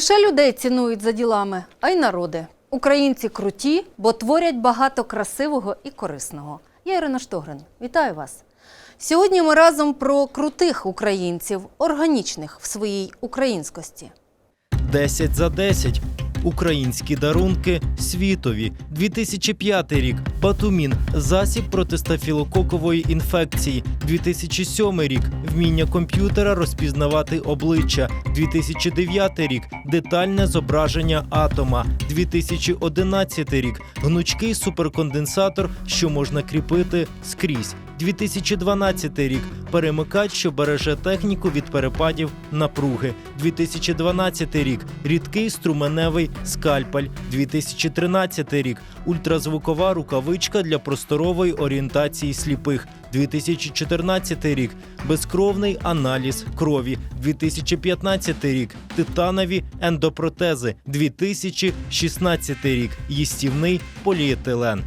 Лише людей цінують за ділами, а й народи. Українці круті, бо творять багато красивого і корисного. Я Ірина Штогрин. Вітаю вас. Сьогодні ми разом про крутих українців, органічних в своїй українськості. 10 за 10. Українські дарунки світові. 2005 рік. Батумін. Засіб проти стафілококової інфекції. 2007 рік. Вміння комп'ютера розпізнавати обличчя. 2009 рік. Детальне зображення атома. 2011 рік. Гнучкий суперконденсатор, що можна кріпити скрізь. 2012 рік. Перемикач, що береже техніку від перепадів напруги. 2012 рік. Рідкий струменевий скальпель. 2013 рік. Ультразвукова рукавичка для просторової орієнтації сліпих. 2014 рік. Безкровний аналіз крові. 2015 рік. Титанові ендопротези. 2016 рік. Їстівний поліетилен.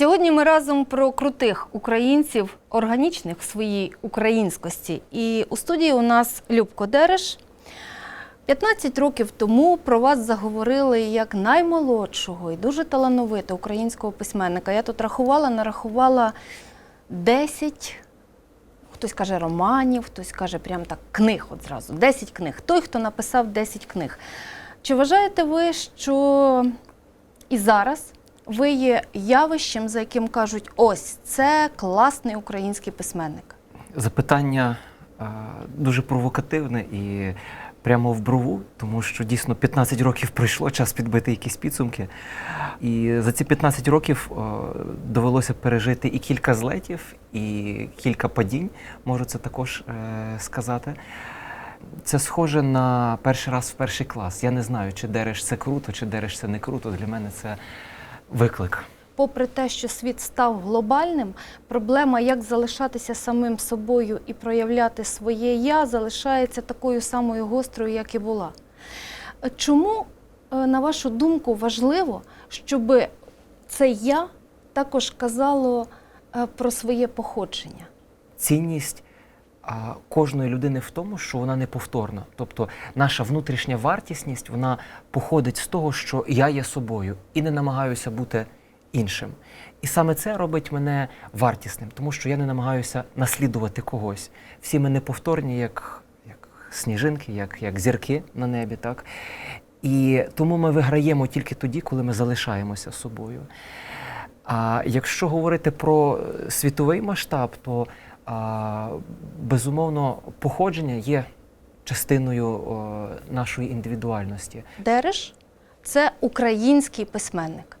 Сьогодні ми разом про крутих українців, органічних в своїй українськості. І у студії у нас Любко Дереш. 15 років тому про вас заговорили як наймолодшого і дуже талановитого українського письменника. Я тут рахувала, нарахувала 10, хтось каже романів, хтось каже прям так книг от зразу. 10 книг. Той, хто написав 10 книг. Чи вважаєте ви, що і зараз ви є явищем, за яким кажуть, ось це класний український письменник? Запитання е, дуже провокативне і прямо в брову, тому що дійсно 15 років пройшло, час підбити якісь підсумки. І за ці 15 років е, довелося пережити і кілька злетів, і кілька падінь, можу це також е, сказати. Це схоже на перший раз в перший клас. Я не знаю, чи дереш це круто, чи дереш це не круто. Для мене це виклик. Попри те, що світ став глобальним, проблема, як залишатися самим собою і проявляти своє я, залишається такою самою гострою, як і була. Чому, е, на вашу думку, важливо, щоб це я також казало е, про своє походження? цінність кожної людини в тому, що вона неповторна. Тобто наша внутрішня вартісність вона походить з того, що я є собою і не намагаюся бути іншим. І саме це робить мене вартісним, тому що я не намагаюся наслідувати когось. Всі ми неповторні, як, як сніжинки, як, як зірки на небі. Так? І тому ми виграємо тільки тоді, коли ми залишаємося собою. А якщо говорити про світовий масштаб, то безумовно походження є частиною нашої індивідуальності. Дереш це український письменник.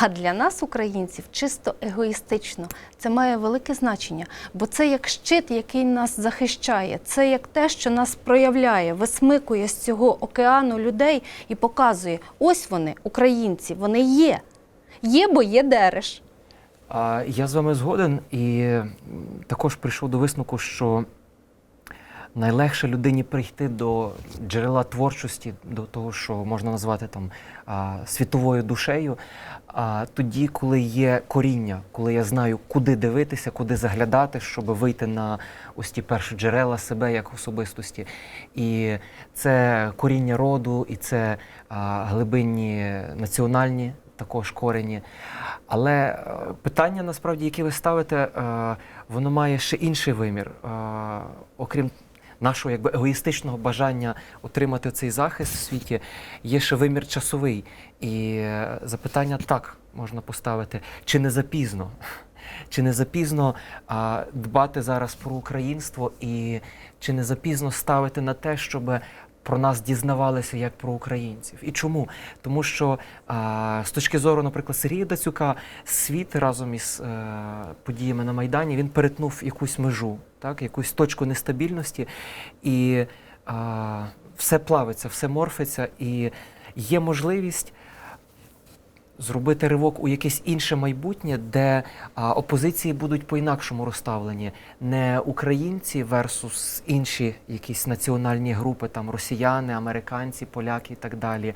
А для нас, українців, чисто егоїстично, це має велике значення, бо це як щит, який нас захищає, це як те, що нас проявляє, висмикує з цього океану людей і показує: ось вони, українці, вони є. Є, бо є дереш. Я з вами згоден і також прийшов до висновку, що найлегше людині прийти до джерела творчості, до того, що можна назвати там світовою душею, а, тоді, коли є коріння, коли я знаю, куди дивитися, куди заглядати, щоб вийти на ось ті перші джерела себе як особистості. І це коріння роду, і це глибинні національні також корені. Але е, питання, насправді, яке ви ставите, е, воно має ще інший вимір. Е, Окрім нашого якби, егоїстичного бажання отримати цей захист в світі, є ще вимір часовий. І запитання так можна поставити: чи не запізно? Чи не запізно дбати зараз про українство, і чи не запізно ставити на те, щоб про нас дізнавалися як про українців? І чому? Тому що а, з точки зору, наприклад, Сергія Дацюка, світ разом із е, подіями на Майдані він перетнув якусь межу, так, якусь точку нестабільності, і а, все плавиться, все морфиться, і є можливість зробити ривок у якесь інше майбутнє, де а, опозиції будуть по-інакшому розставлені. Не українці версус інші якісь національні групи, там росіяни, американці, поляки і так далі.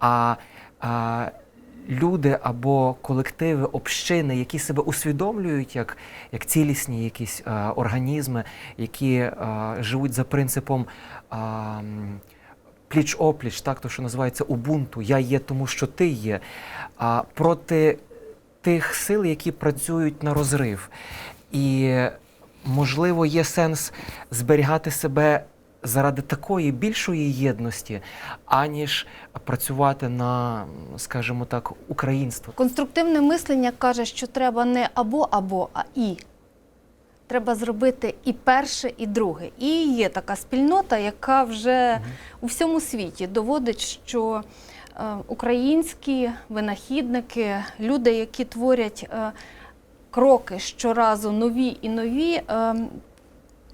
А, а люди або колективи, общини, які себе усвідомлюють як, як цілісні якісь е, організми, які е, живуть за принципом. е, м, Пліч-опліч, так, то, що називається Убунту, я є тому, що ти є, а проти тих сил, які працюють на розрив. І, можливо, є сенс зберігати себе заради такої більшої єдності, аніж працювати на, скажімо так, українство. Конструктивне мислення каже, що треба не або-або, а і. Треба зробити і перше, і друге. І є така спільнота, яка вже у всьому світі доводить, що е, українські винахідники, люди, які творять е, кроки щоразу нові і нові, е,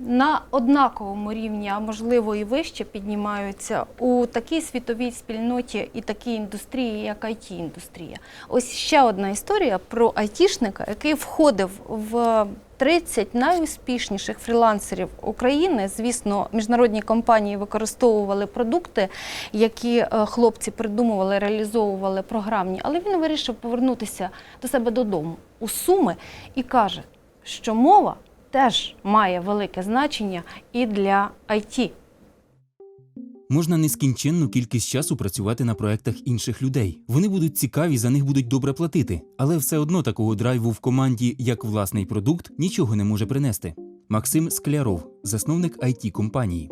на однаковому рівні, а можливо і вище піднімаються у такій світовій спільноті і такій індустрії, як it індустрія Ось ще одна історія про айтішника, який входив в 30 найуспішніших фрілансерів України. Звісно, міжнародні компанії використовували продукти, які е, хлопці придумували, реалізовували програмні, але він вирішив повернутися до себе додому у Суми і каже, що мова теж має велике значення і для IT. Можна нескінченну кількість часу працювати на проектах інших людей. Вони будуть цікаві, за них будуть добре платити, але все одно такого драйву в команді, як власний продукт, нічого не може принести. Максим Скляров, засновник it компанії.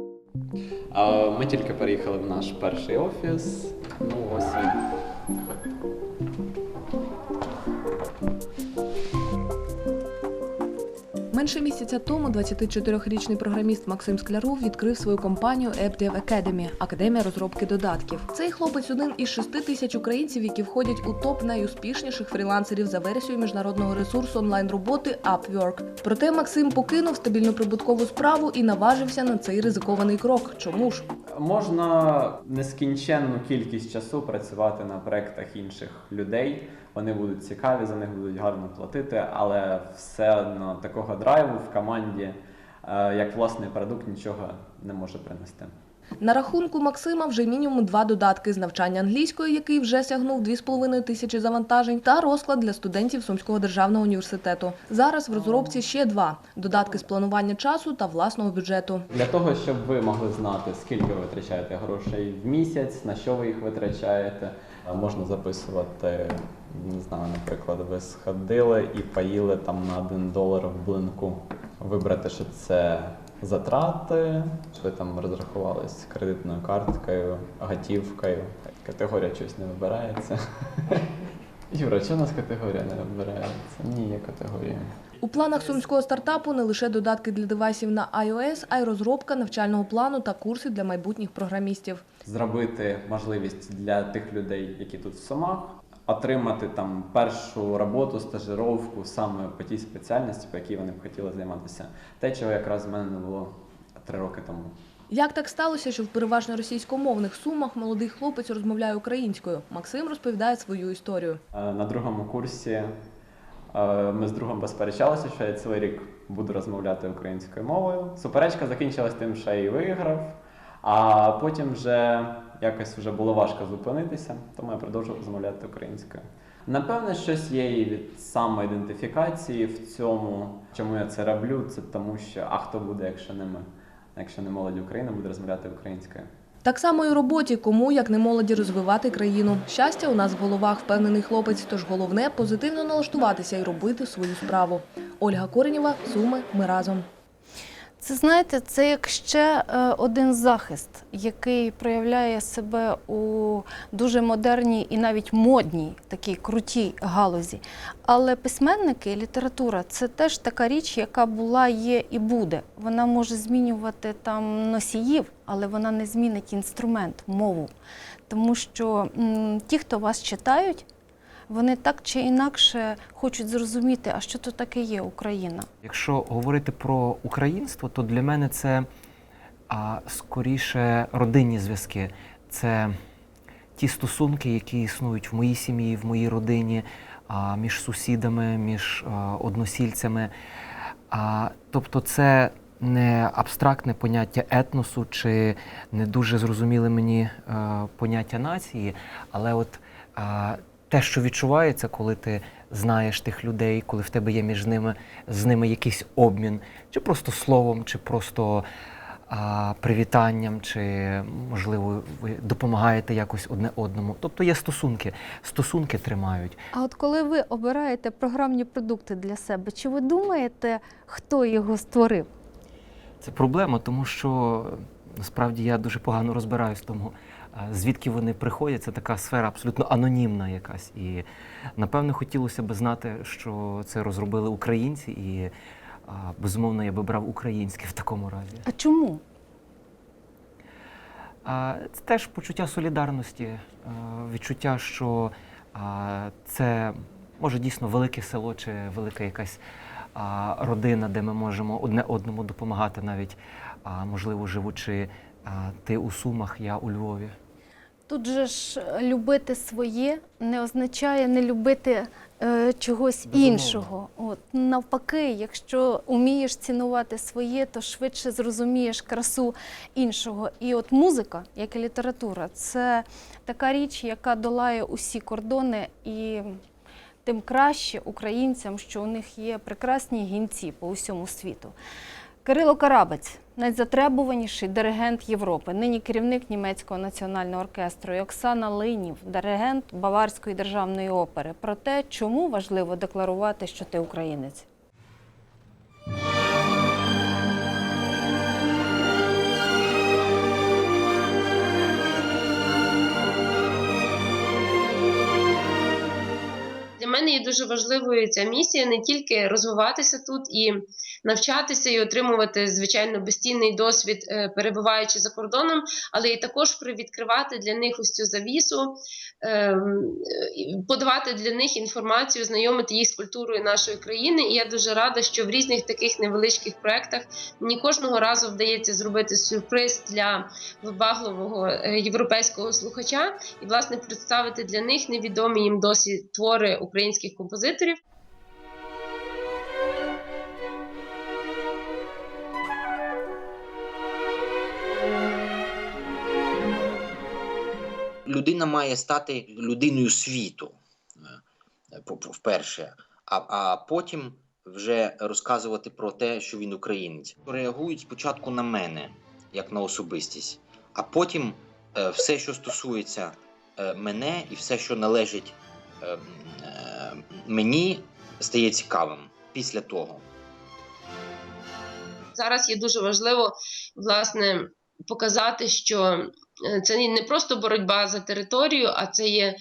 Ми тільки переїхали в наш перший офіс. Ну ось він. Менше місяця тому 24-річний програміст Максим Скляров відкрив свою компанію AppDev Academy – Академія розробки додатків. Цей хлопець один із 6 тисяч українців, які входять у топ найуспішніших фрілансерів за версією міжнародного ресурсу онлайн-роботи Upwork. Проте Максим покинув стабільну прибуткову справу і наважився на цей ризикований крок. Чому ж? Можна нескінченну кількість часу працювати на проектах інших людей. Вони будуть цікаві, за них будуть гарно платити, але все одно такого драйву в команді, е, як власний продукт, нічого не може принести. На рахунку Максима вже мінімум два додатки з навчання англійської, який вже сягнув 2,5 тисячі завантажень, та розклад для студентів Сумського державного університету. Зараз в розробці ще два додатки з планування часу та власного бюджету. Для того, щоб ви могли знати, скільки ви витрачаєте грошей в місяць, на що ви їх витрачаєте, е, можна записувати, не знаю, наприклад, ви сходили і поїли там на 1 долар в блинку. Вибрати, що це затрати, що ви там розрахувались кредитною карткою, готівкою. Категорія щось не вибирається. Юра, чого у нас категорія не вибирається? Ні, є категорія. У планах сумського стартапу не лише додатки для девайсів на iOS, а й розробка навчального плану та курсів для майбутніх програмістів. зробити можливість для тих людей, які тут в Сумах, отримати там першу роботу, стажировку саме по тій спеціальності, по якій вони б хотіли займатися. Те, чого якраз в мене не було три роки тому. Як так сталося, що в переважно російськомовних сумах молодий хлопець розмовляє українською? Максим розповідає свою історію. Е, На другому курсі е, ми з другом посперечалися, що я цілий рік буду розмовляти українською мовою. Суперечка закінчилась тим, що я її виграв, а потім вже якось вже було важко зупинитися, тому я продовжував розмовляти українською. Напевне, щось є і від самоідентифікації в цьому, чому я це роблю, це тому, що а хто буде, якщо не ми, якщо не молодь України, буде розмовляти українською. Так само і роботі, кому як не молоді розвивати країну. Щастя у нас в головах впевнений хлопець, тож головне позитивно налаштуватися і робити свою справу. Ольга Коренєва, Суми, ми разом. Це знаєте, це як ще е, один захист, який проявляє себе у дуже модерній і навіть модній такій крутій галузі. Але письменники, література це теж така річ, яка була, є і буде. Вона може змінювати там носіїв, але вона не змінить інструмент, мову. Тому що м, ті, хто вас читають, вони так чи інакше хочуть зрозуміти, а що то таке є Україна. Якщо говорити про українство, то для мене це а, скоріше родинні зв'язки. Це ті стосунки, які існують в моїй сім'ї, в моїй родині, а, між сусідами, між а, односільцями. А, тобто це не абстрактне поняття етносу чи не дуже зрозуміле мені е, поняття нації, але от а, те, що відчувається, коли ти знаєш тих людей, коли в тебе є між ними з ними якийсь обмін, чи просто словом, чи просто а, привітанням, чи можливо ви допомагаєте якось одне одному. Тобто є стосунки, стосунки тримають. А от коли ви обираєте програмні продукти для себе, чи ви думаєте, хто його створив? Це проблема, тому що насправді я дуже погано розбираюсь в тому, звідки вони приходять. Це така сфера абсолютно анонімна якась. І напевно хотілося б знати, що це розробили українці, і безумовно я би брав українське в такому разі. А чому? Це теж почуття солідарності, е, відчуття, що це може дійсно велике село чи велика якась родина, де ми можемо одне одному допомагати, навіть а, можливо, живучи а, ти у Сумах, я у Львові. Тут же ж е, любити своє не означає не любити е, чогось Безумовно. іншого. От навпаки, якщо умієш цінувати своє, то швидше зрозумієш красу іншого. І от музика, як і література, це така річ, яка долає усі кордони і. Тим краще українцям, що у них є прекрасні гінці по усьому світу. Кирило Карабець, найзатребуваніший диригент Європи, нині керівник німецького національного оркестру, Оксана Линів, диригент Баварської державної опери. Про те, чому важливо декларувати, що ти українець. Мене є дуже важливою ця місія не тільки розвиватися тут і навчатися і отримувати звичайно безцінний досвід, е, перебуваючи за кордоном, але і також привідкривати для них ось цю завісу, ем, подавати для них інформацію, знайомити їх з культурою нашої країни. І я дуже рада, що в різних таких невеличких проєктах мені кожного разу вдається зробити сюрприз для вибагливого е, європейського слухача і власне представити для них невідомі їм досі твори українських композиторів. людина має стати людиною світу е, вперше, а, а потім вже розказувати про те, що він українець. Реагують спочатку на мене, як на особистість, а потім е, все, що стосується е, мене, і все, що належить мені, стає цікавим після того. Зараз є дуже важливо власне показати, що е, це не просто боротьба за територію, а це є.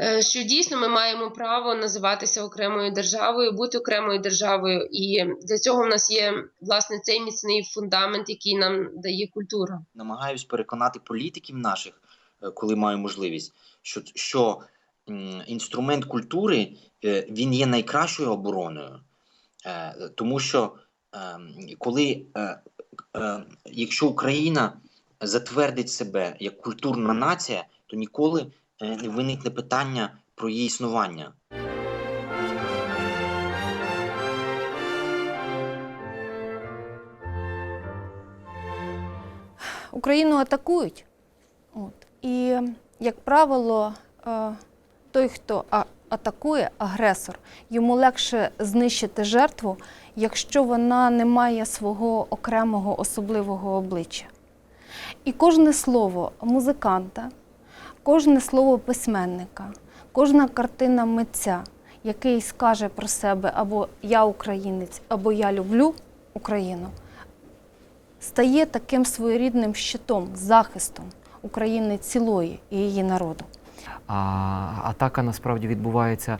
е, Що дійсно ми маємо право називатися окремою державою, бути окремою державою, і для цього в нас є власне цей міцний фундамент, який нам дає культура. намагаюсь переконати політиків наших, е, коли маю можливість, що, що інструмент культури е, він є найкращою обороною, Е, тому що коли е, е, якщо Україна затвердить себе як культурна нація, то ніколи не виникне питання про її існування. Україну атакують. От. І, як правило, той, хто атакує, агресор, йому легше знищити жертву, якщо вона не має свого окремого особливого обличчя. І кожне слово музиканта, кожне слово письменника, кожна картина митця, який скаже про себе або я українець, або я люблю Україну, стає таким своєрідним щитом, захистом України цілої і її народу. А атака насправді відбувається,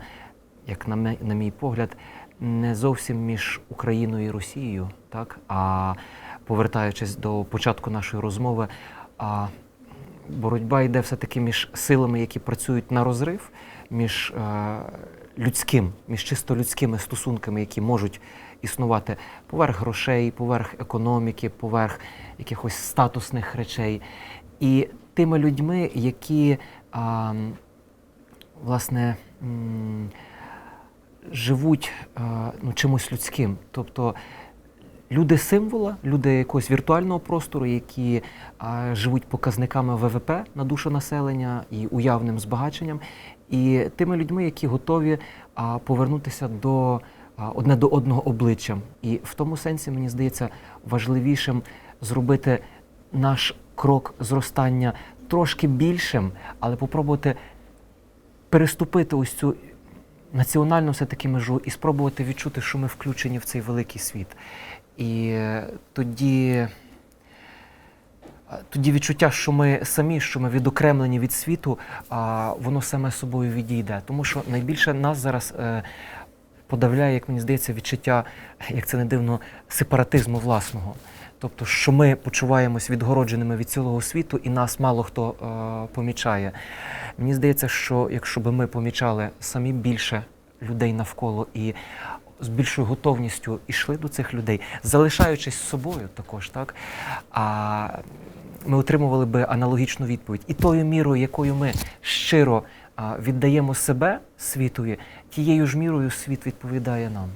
як на, ме- на мій погляд, не зовсім між Україною і Росією, так? а повертаючись до початку нашої розмови, а боротьба йде все-таки між силами, які працюють на розрив, між е, людським, між чисто людськими стосунками, які можуть існувати поверх грошей, поверх економіки, поверх якихось статусних речей. І тими людьми, які а, власне живуть а, ну, чимось людським. Тобто люди символа, люди якогось віртуального простору, які а, живуть показниками ВВП на душу населення і уявним збагаченням. і тими людьми, які готові а, повернутися до одне до одного обличчям. І в тому сенсі мені здається важливішим зробити наш крок зростання трошки більшим, але попробувати переступити ось цю національну все-таки межу і спробувати відчути, що ми включені в цей великий світ. І е, тоді, е, тоді відчуття, що ми самі, що ми відокремлені від світу, воно саме собою відійде. Тому що найбільше нас зараз е, подавляє, як мені здається, відчуття, як це не дивно, сепаратизму власного. Тобто, що ми почуваємось відгородженими від цілого світу, і нас мало хто е, помічає. Мені здається, що якщо б ми помічали самі більше людей навколо і з більшою готовністю йшли до цих людей, залишаючись собою також, так а ми отримували би аналогічну відповідь. І тою мірою, якою ми щиро віддаємо себе світові, тією ж мірою світ відповідає нам.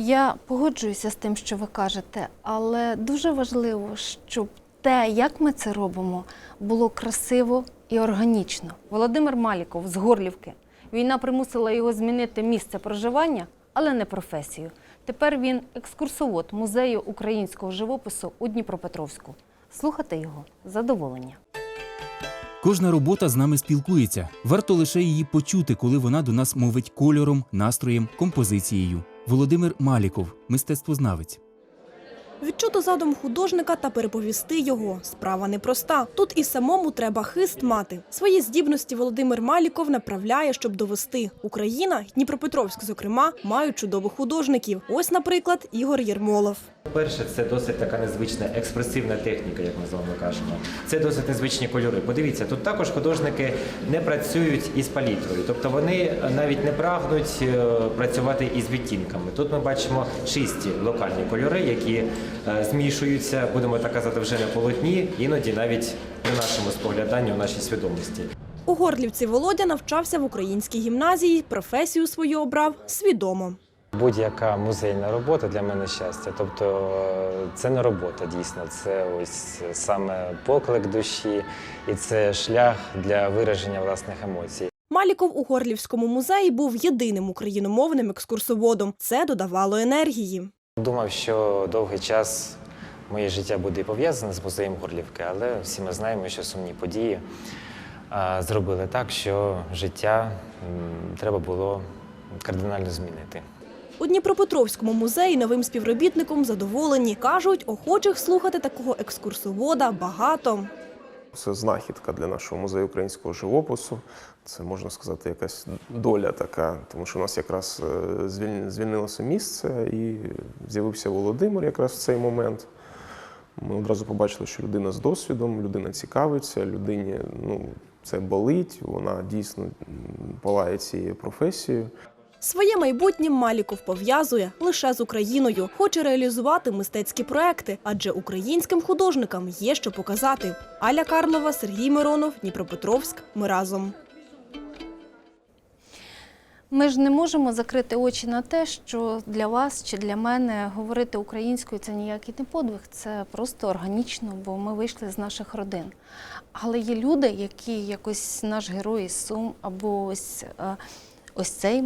Я погоджуюся з тим, що ви кажете, але дуже важливо, щоб те, як ми це робимо, було красиво і органічно. Володимир Маліков з Горлівки. Війна примусила його змінити місце проживання, але не професію. Тепер він екскурсовод музею українського живопису у Дніпропетровську. Слухати його задоволення. Кожна робота з нами спілкується. Варто лише її почути, коли вона до нас мовить кольором, настроєм, композицією. Володимир Маліков, мистецтвознавець. Відчути задум художника та переповісти його справа непроста. Тут і самому треба хист мати. Свої здібності Володимир Маліков направляє, щоб довести. Україна, Дніпропетровськ, зокрема, мають чудових художників. Ось, наприклад, Ігор Єрмолов. Перше, це досить така незвична експресивна техніка, як ми з вами кажемо. Це досить незвичні кольори. Подивіться, тут також художники не працюють із палітрою, тобто вони навіть не прагнуть е, працювати із відтінками. Тут ми бачимо чисті локальні кольори, які е, змішуються, будемо так казати, вже на полотні, іноді навіть при нашому спогляданні у нашій свідомості. У Горлівці Володя навчався в українській гімназії, професію свою обрав свідомо. Будь-яка музейна робота для мене щастя. Тобто е, це не робота дійсно, це ось саме поклик душі і це шлях для вираження власних емоцій. Маліков у Горлівському музеї був єдиним україномовним екскурсоводом. Це додавало енергії. Думав, що довгий час моє життя буде пов'язане з музеєм Горлівки, але всі ми знаємо, що сумні події зробили так, що життя треба було кардинально змінити. У Дніпропетровському музеї новим співробітником задоволені. Кажуть, охочих слухати такого екскурсовода багато. Це знахідка для нашого музею українського живопису. Це можна сказати, якась доля така, тому що у нас якраз е, звільнилося місце і з'явився Володимир якраз в цей момент. Ми одразу побачили, що людина з досвідом, людина цікавиться, людині ну, це болить, вона дійсно палає цією професією. Своє майбутнє Маліков пов'язує лише з Україною. Хоче реалізувати мистецькі проекти, адже українським художникам є що показати. Аля Карлова, Сергій Миронов, Дніпропетровськ. Ми разом. Ми ж не можемо закрити очі на те, що для вас чи для мене говорити українською це ніякий не подвиг, це просто органічно, бо ми вийшли з наших родин. Але є люди, які якось наш герой із Сум або ось. Ось цей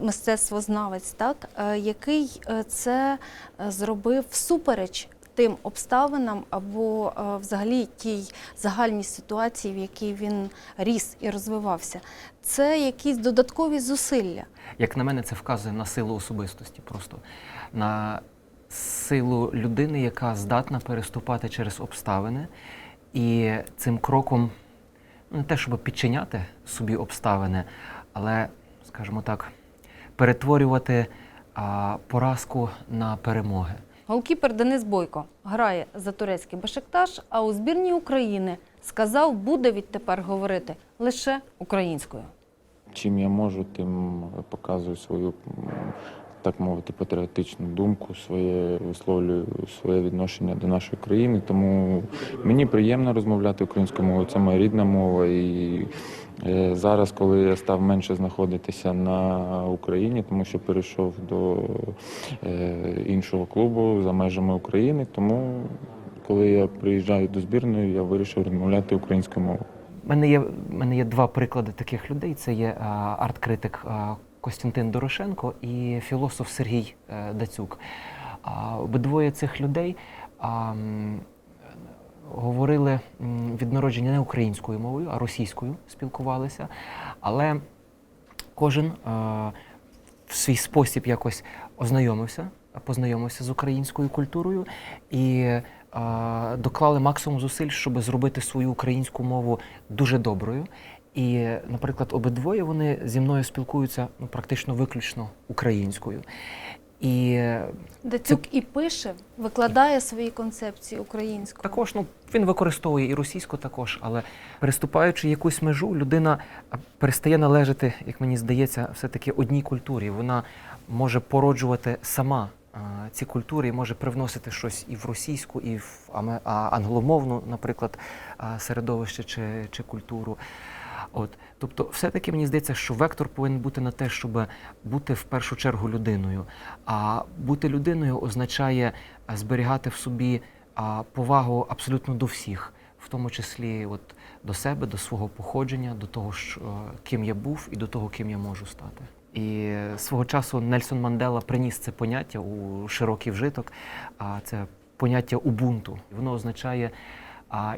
мистецтвознавець, так, е, який е, це е, зробив всупереч тим обставинам або взагалі тій загальній ситуації, в якій він ріс і розвивався. Це якісь додаткові зусилля. Як на мене, це вказує на силу особистості, просто на силу людини, яка здатна переступати через обставини, і цим кроком ну, не те, щоб підчиняти собі обставини, але, скажімо так, перетворювати а, поразку на перемоги. Голкіпер Денис Бойко грає за турецький башикташ, а у збірній України сказав, буде відтепер говорити лише українською. Чим я можу, тим показую свою, так мовити, патріотичну думку, своє висловлюю своє відношення до нашої країни. Тому мені приємно розмовляти українською мовою. Це моя рідна мова. І е, зараз, коли я став менше знаходитися на Україні, тому що перейшов до е, іншого клубу за межами України, тому коли я приїжджаю до збірної, я вирішив розмовляти українською мовою. Мене є, мене є два приклади таких людей. Це є арт-критик а, Костянтин Дорошенко і філософ Сергій е, Дацюк. Обидвоє цих людей говорили від народження не українською мовою, а російською спілкувалися. Але кожен е, в свій спосіб якось ознайомився, познайомився з українською культурою і е, доклали максимум зусиль, щоб зробити свою українську мову дуже доброю. І, наприклад, обидвоє вони зі мною спілкуються ну, практично виключно українською. І е, Дацюк і пише, викладає свої концепції українською. також ну, він використовує і російську також, але переступаючи якусь межу, людина перестає належати, як мені здається, все-таки одній культурі. Вона може породжувати сама а, ці культури і може привносити щось і в російську, і в англомовну, наприклад, середовище чи, чи культуру. От, тобто, все-таки мені здається, що вектор повинен бути на те, щоб бути в першу чергу людиною. А бути людиною означає зберігати в собі повагу абсолютно до всіх, в тому числі от, до себе, до свого походження, до того, що, е, ким я був, і до того, ким я можу стати. І е, свого часу Нельсон Мандела приніс це поняття у широкий вжиток, а це поняття убунту. Воно означає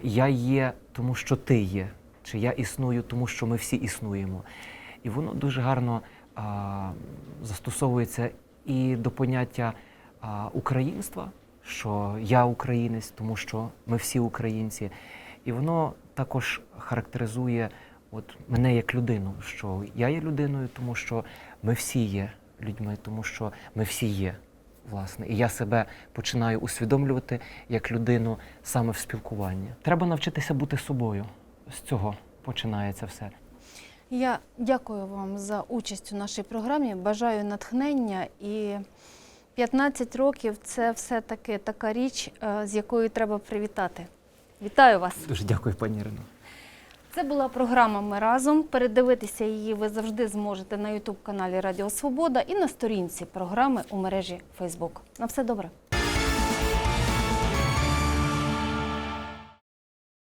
я є, тому що ти є, чи я існую, тому що ми всі існуємо. І воно дуже гарно а, застосовується і до поняття а, українства, що я українець, тому що ми всі українці. І воно також характеризує от, мене як людину, що я є людиною, тому що ми всі є людьми, тому що ми всі є. Власне, і я себе починаю усвідомлювати як людину саме в спілкуванні. Треба навчитися бути собою. З цього починається все. Я дякую вам за участь у нашій програмі. Бажаю натхнення і 15 років це все-таки така річ, е, з якою треба привітати. Вітаю вас! Дуже дякую, пані Ірино. Це була програма Ми разом. Передивитися її ви завжди зможете на Ютуб каналі Радіо Свобода і на сторінці програми у мережі Фейсбук. На все добре.